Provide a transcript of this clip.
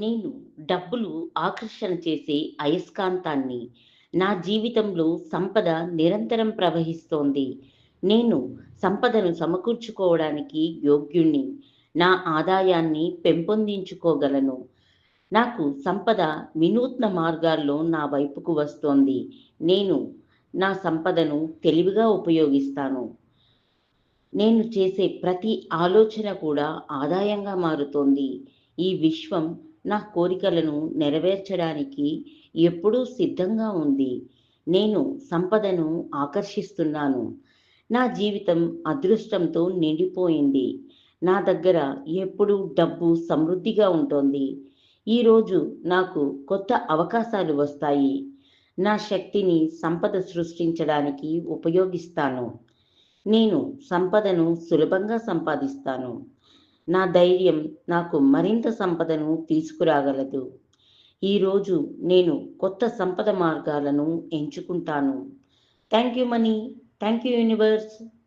నేను డబ్బులు ఆకర్షణ చేసే అయస్కాంతాన్ని. నా జీవితంలో సంపద నిరంతరం ప్రవహిస్తోంది. నేను సంపదను సమకూర్చుకోవడానికి యోగ్యుణ్ణి. నా ఆదాయాన్ని పెంపొందించుకోగలను. నాకు సంపద వినూత్న మార్గాల్లో నా వైపుకు వస్తోంది. నేను నా సంపదను తెలివిగా ఉపయోగిస్తాను. నేను చేసే ప్రతి ఆలోచన కూడా ఆదాయంగా మారుతోంది. ఈ విశ్వం నా కోరికలను నెరవేర్చడానికి ఎప్పుడూ సిద్ధంగా ఉంది. నేను సంపదను ఆకర్షిస్తున్నాను. నా జీవితం అదృష్టంతో నిండిపోయింది. నా దగ్గర ఎప్పుడూ డబ్బు సమృద్ధిగా ఉంటుంది ఈరోజు నాకు కొత్త అవకాశాలు వస్తాయి. నా శక్తిని సంపద సృష్టించడానికి ఉపయోగిస్తాను. నేను సంపదను సులభంగా సంపాదిస్తాను. నా ధైర్యం నాకు మరింత సంపదను తీసుకురాగలదు. ఈరోజు నేను కొత్త సంపద మార్గాలను ఎంచుకుంటాను. Thank you money. Thank you universe.